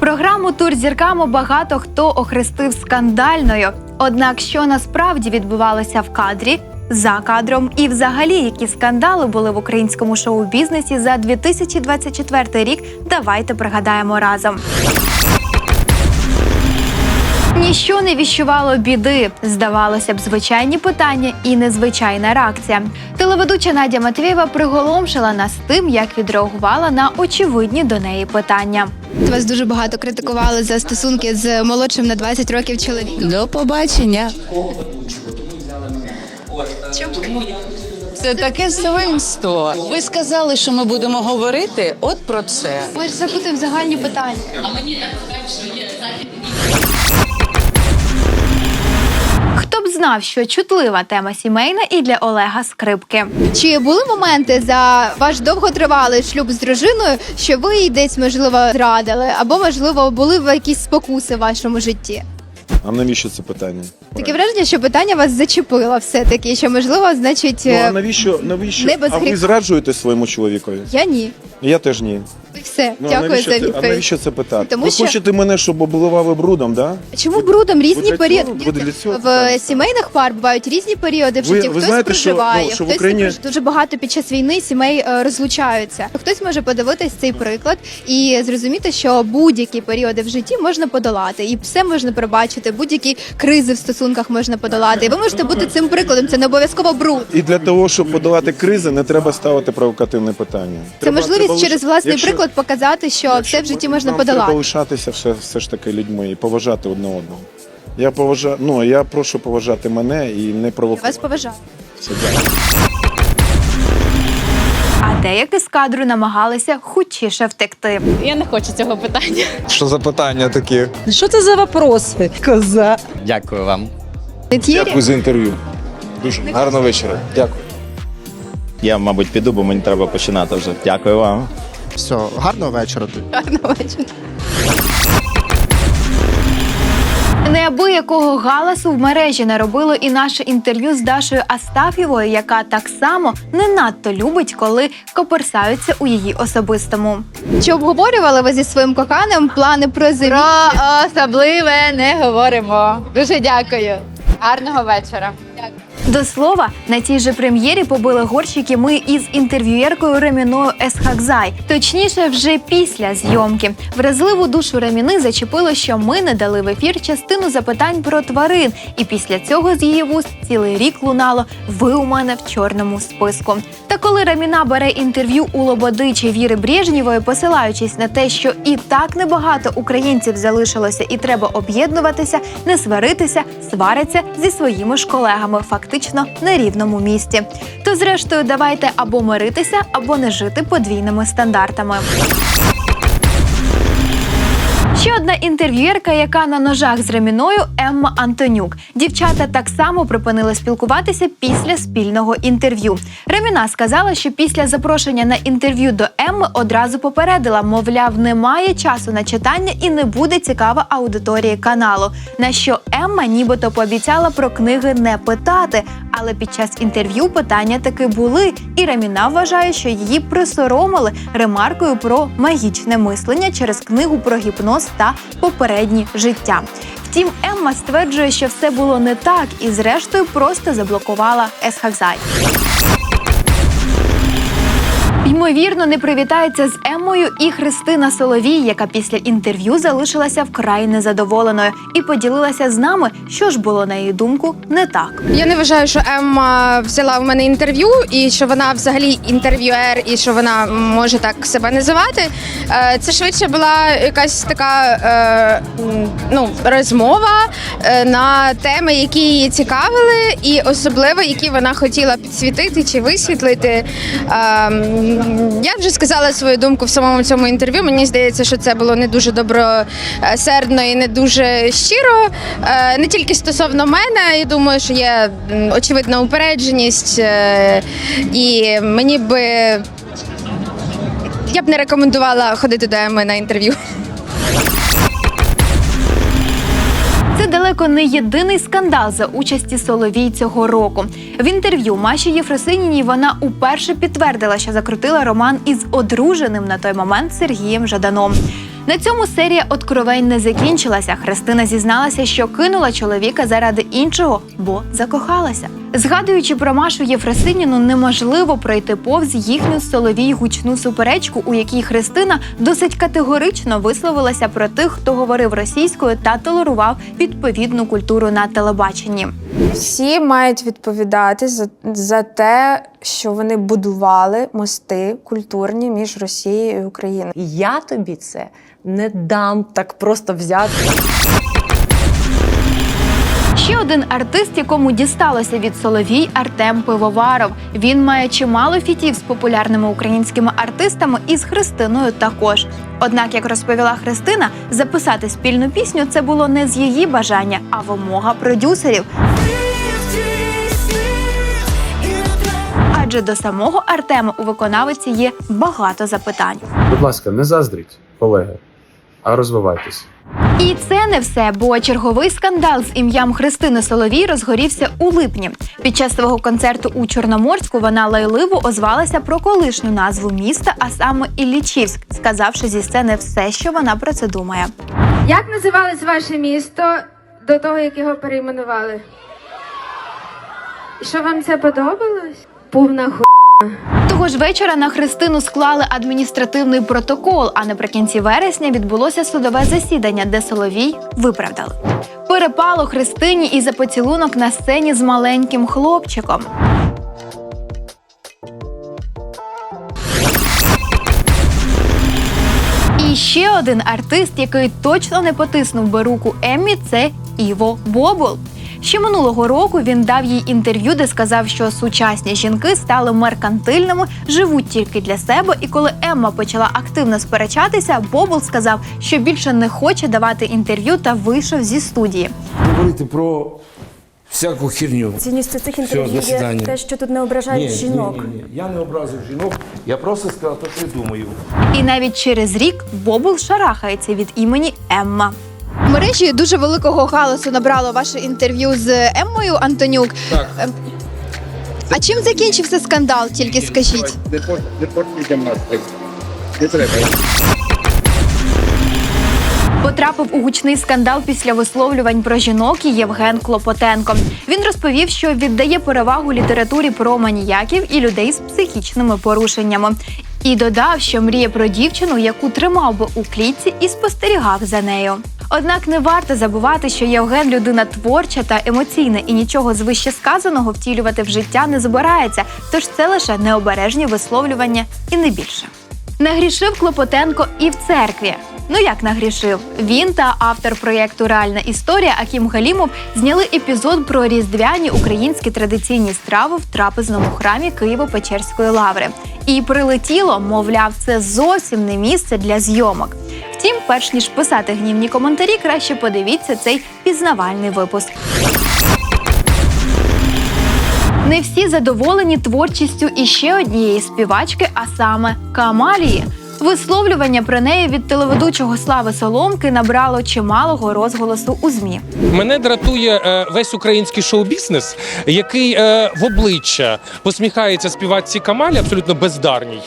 Програму Тур зірками багато хто охрестив скандальною. Однак, що насправді відбувалося в кадрі, за кадром і взагалі, які скандали були в українському шоу-бізнесі за 2024 рік, давайте пригадаємо разом. Ніщо не віщувало біди. Здавалося б, звичайні питання і незвичайна реакція. Телеведуча Надя Матвієва приголомшила нас тим, як відреагувала на очевидні до неї питання. Вас дуже багато критикували за стосунки з молодшим на 20 років чоловіком. До побачення. Це таке свинство. Ви сказали, що ми будемо говорити от про це. Ми ж запитуємо загальні питання. Хто б знав, що чутлива тема сімейна і для Олега Скрипки. Чи були моменти за ваш довготривалий шлюб з дружиною, що ви їй десь можливо зрадили, або можливо були в якісь спокуси в вашому житті? А навіщо це питання? Таке враження, що питання вас зачепило все таки, що можливо, значить, Ну, а е, навіщо, навіщо? не без а ви зраджуєте своєму чоловікові? я ні. Я теж ні. І Все, Ну, а дякую навіщо за це, а відповідь. навіщо це питати? Тому ви що- хочете мене, щоб обливали брудом, да? Чому брудом різні для цього- періоди? бо для цього в сімейних пар бувають різні періоди в Ви- житті. ви Хтось знаєте, що, проживає, ну, що в хтось Україні- не прож- дуже багато під час війни сімей е, розлучаються. Хтось може подивитись цей приклад і зрозуміти, що будь-які періоди в житті можна подолати, і все можна пробачити, будь-які кризи в стосунках можна подолати. І ви можете бути цим прикладом. Це не обов'язково бруд. І для того, щоб подолати кризи, не треба ставити провокативне питання. Це Треба- можливість треба через власний якщо- приклад показати, що якщо все в житті можна нам подолати. Треба лишатися все, все ж таки людьми і поважати одне одного. Я поважаю, ну я прошу поважати мене і не Я провокувати. вас поважаю. Все, дякую. А деякі з кадру намагалися хутчіше втекти. Я не хочу цього питання. Що за питання такі? Що це за вопроси? Коза. Дякую вам. Дякую за інтерв'ю. Дуже гарного вечора. Дякую. Я, мабуть, піду, бо мені треба починати вже. Дякую вам. Все, гарного вечора. Гарного вечора. Неабиякого галасу в мережі наробило і наше інтерв'ю з Дашою Астафєвою, яка так само не надто любить, коли коперсаються у її особистому. Чи обговорювали ви зі своїм коханим плани про зимі? Про особливе не говоримо. Дуже дякую. Гарного вечора. До слова, на тій же прем'єрі побили горщики ми із інтерв'юєркою Реміною Есхакзай. Точніше, вже після зйомки. Вразливу душу Реміни зачепило, що ми не дали в ефір частину запитань про тварин, і після цього з її вуст цілий рік лунало Ви у мене в чорному списку. Та коли Раміна бере інтерв'ю у Лободи чи Віри Брежнєвої, посилаючись на те, що і так небагато українців залишилося, і треба об'єднуватися, не сваритися, свариться зі своїми ж колегами, фактично на рівному місті. То, зрештою, давайте або миритися, або не жити подвійними стандартами. Ще одна інтерв'юєрка, яка на ножах з Реміною Емма Антонюк. Дівчата так само припинили спілкуватися після спільного інтерв'ю. Реміна сказала, що після запрошення на інтерв'ю до Емми одразу попередила, мовляв, немає часу на читання і не буде цікава аудиторії каналу. На що Емма нібито пообіцяла про книги не питати. Але під час інтерв'ю питання таки були, і Реміна вважає, що її присоромили ремаркою про магічне мислення через книгу про гіпноз та попереднє життя. Втім, Емма стверджує, що все було не так, і зрештою просто заблокувала Есхакзай. Ймовірно, не привітається з Еммою і Христина Соловій, яка після інтерв'ю залишилася вкрай незадоволеною і поділилася з нами, що ж було на її думку не так. Я не вважаю, що Емма взяла в мене інтерв'ю, і що вона взагалі інтерв'юер, і що вона може так себе називати. Е, Це швидше була якась така е, ну, розмова е, на теми, які її цікавили, і особливо які вона хотіла підсвітити чи висвітлити. Я вже сказала свою думку в самому цьому інтерв'ю. Мені здається, що це було не дуже добросердно і не дуже щиро. Е, Не тільки стосовно мене, я думаю, що є очевидна упередженість, е, і мені би я б не рекомендувала ходити до Еми на інтерв'ю. Далеко не єдиний скандал за участі Соловій цього року. В інтерв'ю Маші Єфросиніній вона уперше підтвердила, що закрутила роман із одруженим на той момент Сергієм Жаданом. На цьому серія откровень не закінчилася. Христина зізналася, що кинула чоловіка заради іншого, бо закохалася. Згадуючи про Машу Єфросиніну, неможливо пройти повз їхню Соловій гучну суперечку, у якій Христина досить категорично висловилася про тих, хто говорив російською та толерував відповідну культуру на телебаченні. Всі мають відповідати за, за те, що вони будували мости культурні між Росією і Україною. Я тобі це не дам так просто взяти. Ще один артист, якому дісталося від Соловій Артем Пивоваров. Він має чимало фітів з популярними українськими артистами і з Христиною також. Однак, як розповіла Христина, записати спільну пісню це було не з її бажання, а вимога продюсерів. Адже до самого Артема у виконавиці є багато запитань. Будь ласка, не заздріть, колеги, а розвивайтеся. І це не все, бо черговий скандал з ім'ям Христини Соловій розгорівся у липні. Під час свого концерту у Чорноморську вона лайливо озвалася про колишню назву міста, а саме Іллічівськ, сказавши зі сцени все, що вона про це думає. Як називалось ваше місто до того, як його перейменували? Що вам це подобалось? Повна ху. Того ж вечора на Христину склали адміністративний протокол. А наприкінці вересня відбулося судове засідання, де Соловій виправдали. Перепало Христині і за поцілунок на сцені з маленьким хлопчиком. І ще один артист, який точно не потиснув би руку Еммі, це Іво Бобул. Ще минулого року він дав їй інтерв'ю, де сказав, що сучасні жінки стали меркантильними, живуть тільки для себе. І коли Емма почала активно сперечатися, Бобул сказав, що більше не хоче давати інтерв'ю та вийшов зі студії. Говорити про всяку херню. Цінністю цих Все, до свидання. те, що тут не ображають жінок. Ні, ні, ні. Я не образив жінок, я просто сказав те, що я думаю. І навіть через рік Бобул шарахається від імені Емма. В мережі дуже великого галасу набрало ваше інтерв'ю з Еммою Антонюк. Так. Ем, А чим закінчився скандал? Тільки скажіть. Не портіть нас. Не треба. Потрапив у гучний скандал після висловлювань про жінок і Євген Клопотенко. Він розповів, що віддає перевагу літературі про маніяків і людей з психічними порушеннями. І додав, що мріє про дівчину, яку тримав би у клітці і спостерігав за нею. Однак не варто забувати, що Євген людина творча та емоційна, і нічого з вище втілювати в життя не збирається. Тож це лише необережні висловлювання і не більше. Нагрішив Клопотенко і в церкві. Ну як нагрішив? Він та автор проєкту Реальна історія Акім Галімов зняли епізод про різдвяні українські традиційні страви в трапезному храмі Києво-Печерської лаври. І прилетіло, мовляв, це зовсім не місце для зйомок. Втім, перш ніж писати гнівні коментарі, краще подивіться цей пізнавальний випуск. Не всі задоволені творчістю іще однієї співачки, а саме Камалії. Висловлювання про неї від телеведучого Слави Соломки набрало чималого розголосу у змі. Мене дратує е, весь український шоу-бізнес, який е, в обличчя посміхається співачці Камалі, абсолютно бездарній.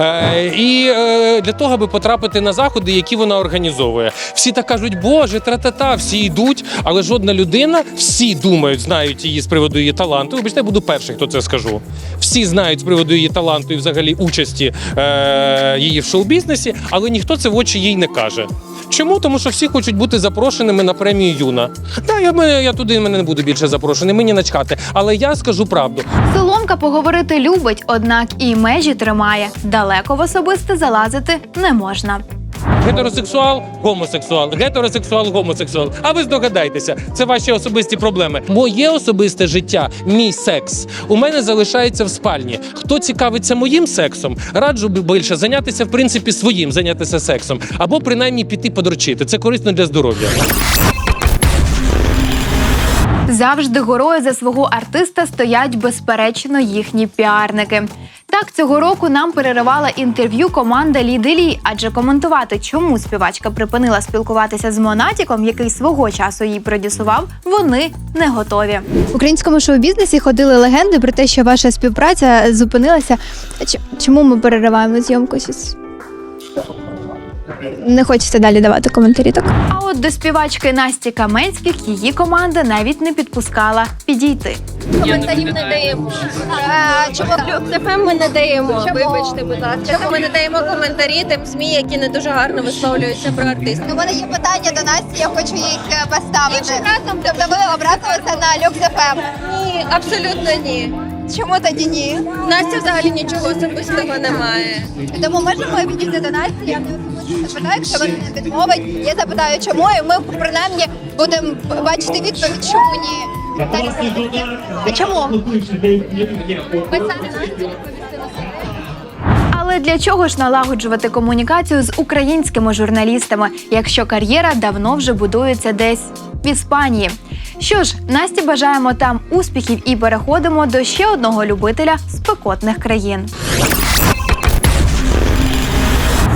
Е, і е, для того, аби потрапити на заходи, які вона організовує. Всі так кажуть, Боже, тра-та-та, всі йдуть, але жодна людина, всі думають, знають її з приводу її таланту. Вибачте, я буду перший, хто це скажу. Всі знають з приводу її таланту і взагалі участі е, її в шоу-бізнесі, але ніхто це в очі їй не каже. Чому? Тому що всі хочуть бути запрошеними на премію Юна. Да, я, я туди мене не буду більше запрошений, мені начхати. Але я скажу правду. Соломка поговорити любить, однак і межі тримає. Далеко в особисте залазити не можна. Гетеросексуал, гомосексуал, гетеросексуал, гомосексуал. А ви здогадайтеся, це ваші особисті проблеми. Моє особисте життя, мій секс, у мене залишається в спальні. Хто цікавиться моїм сексом, раджу би більше зайнятися в принципі своїм, зайнятися сексом, або принаймні піти подрочити. Це корисно для здоров'я. Завжди горою за свого артиста стоять безперечно їхні піарники. Так, цього року нам переривала інтерв'ю команда Ліделі, адже коментувати, чому співачка припинила спілкуватися з Монатіком, який свого часу її продюсував, вони не готові. В українському шоу-бізнесі ходили легенди про те, що ваша співпраця зупинилася. Чому ми перериваємо зйомку? Не хочеться далі давати коментарі. Так А от до співачки Насті Каменських її команда навіть не підпускала підійти. Коментарів не даємо. Чому ФМ ми не даємо? Вибачте, будь ласка. Ми не даємо коментарі тим ЗМІ, які не дуже гарно висловлюються про артистів. у мене є питання до Насті, я хочу їх е, поставити. Тобто ви образилися на Люкс ФМ? Ні, абсолютно ні. Чому тоді ні? Настя взагалі нічого особистого немає. Тому можемо підійти до Насті, я запитаю, якщо вона не відмовить. Я запитаю, чому, і ми принаймні будемо бачити відповідь, чому ні. А чому? Але для чого ж налагоджувати комунікацію з українськими журналістами, якщо кар'єра давно вже будується десь в Іспанії? Що ж, Насті бажаємо там успіхів і переходимо до ще одного любителя спекотних країн.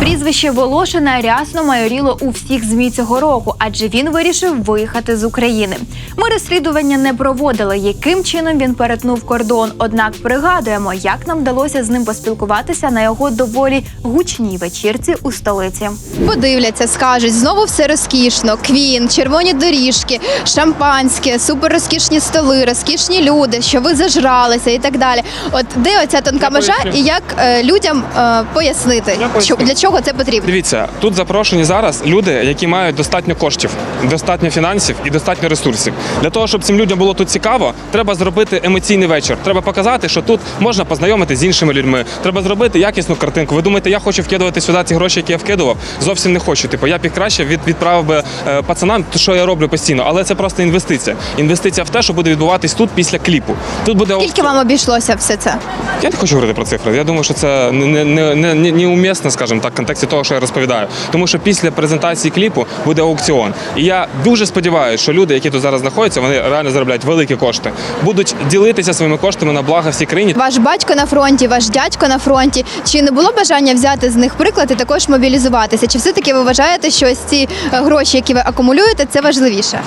Прізвище Волошина рясно майоріло у всіх змі цього року, адже він вирішив виїхати з України. Ми розслідування не проводили, яким чином він перетнув кордон. Однак пригадуємо, як нам вдалося з ним поспілкуватися на його доволі гучній вечірці у столиці. Подивляться, скажуть, знову все розкішно. Квін, червоні доріжки, шампанське, супер розкішні столи, розкішні люди, що ви зажралися і так далі. От де оця тонка межа, і як е, людям е, пояснити, що, для чого це потрібно? Дивіться, тут запрошені зараз люди, які мають достатньо коштів, достатньо фінансів і достатньо ресурсів. Для того, щоб цим людям було тут цікаво, треба зробити емоційний вечір. Треба показати, що тут можна познайомитися з іншими людьми. Треба зробити якісну картинку. Ви думаєте, я хочу вкидувати сюди ці гроші, які я вкидував? Зовсім не хочу. Типу, я б краще від, відправив би е, пацанам, то що я роблю постійно. Але це просто інвестиція. Інвестиція в те, що буде відбуватись тут після кліпу. Тут буде Скільки вам обійшлося все це? я не хочу говорити про цифри. Я думаю, що це не, не, не, не, не, неумісно, скажімо так, контексті того, що я розповідаю. Тому що після презентації кліпу буде аукціон. І я дуже сподіваюся, що люди, які тут зараз знаходяться, вони реально заробляють великі кошти, будуть ділитися своїми коштами на благо всій країні. Ваш батько на фронті, ваш дядько на фронті. Чи не було бажання взяти з них приклад і також мобілізуватися? Чи все-таки ви вважаєте, що ось ці е, гроші, які ви акумулюєте, це важливіше?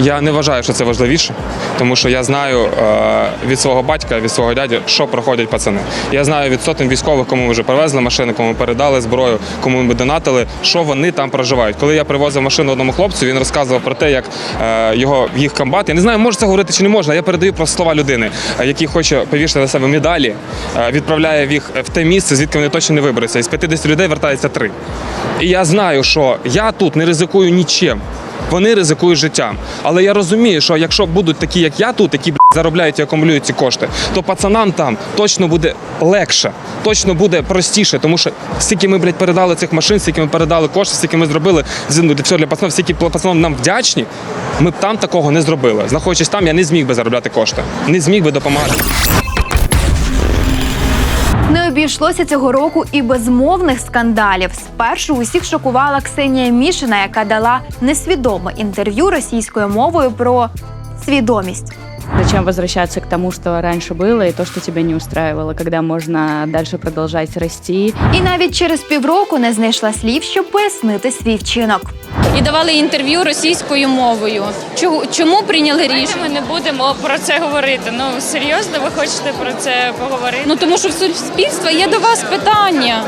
Я не вважаю, що це важливіше, тому що я знаю е, від свого батька, від свого дяді, що проходять пацани. Я знаю від сотень військових, кому вже привезли машини, кому передали зброю, кому ми донатили, що вони там проживають. Коли я привозив машину одному хлопцю, він розказував про те, як е, його їх комбат. Я не знаю, може це говорити чи не можна. Я передаю просто слова людини, е, який хоче повішати на себе медалі, е, відправляє їх в те місце, звідки вони точно не виберуться. Із 50 людей вертається три. І я знаю, що я тут не ризикую нічим. Вони ризикують життям. Але я розумію, що якщо будуть такі, як я тут, які блядь, заробляють і акумулюють ці кошти, то пацанам там точно буде легше, точно буде простіше, тому що стільки ми блядь, передали цих машин, стільки ми передали кошти, стільки ми зробили всього для пацанів, стільки пацанам нам вдячні. Ми б там такого не зробили. Знаходячись там, я не зміг би заробляти кошти, не зміг би допомагати. Не обійшлося цього року і без мовних скандалів. Спершу усіх шокувала Ксенія Мішина, яка дала несвідоме інтерв'ю російською мовою про свідомість. Зачем возвращаться к тому, что раньше было, и то, что тебя не устраивало, когда можно дальше продолжать расти. І навіть через півроку не знайшла слів, щоб пояснити свій вчинок. І давали інтерв'ю російською мовою. Чому, чому прийняли рішення? Ми не будемо про це говорити. Ну серйозно, ви хочете про це поговорити? Ну тому що в суспільства є до вас питання.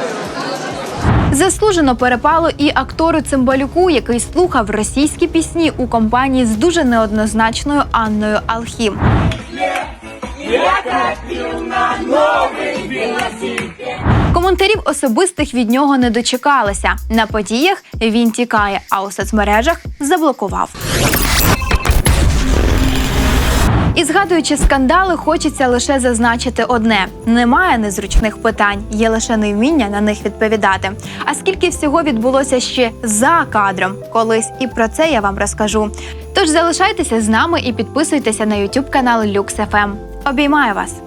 Заслужено перепало і актору Цимбалюку, який слухав російські пісні у компанії з дуже неоднозначною Анною Алхім. Коментарів особистих від нього не дочекалися. На подіях він тікає, а у соцмережах заблокував. І згадуючи скандали, хочеться лише зазначити одне: немає незручних питань, є лише невміння на них відповідати. А скільки всього відбулося ще за кадром, колись і про це я вам розкажу. Тож залишайтеся з нами і підписуйтеся на YouTube канал LuxFM. Обіймаю вас!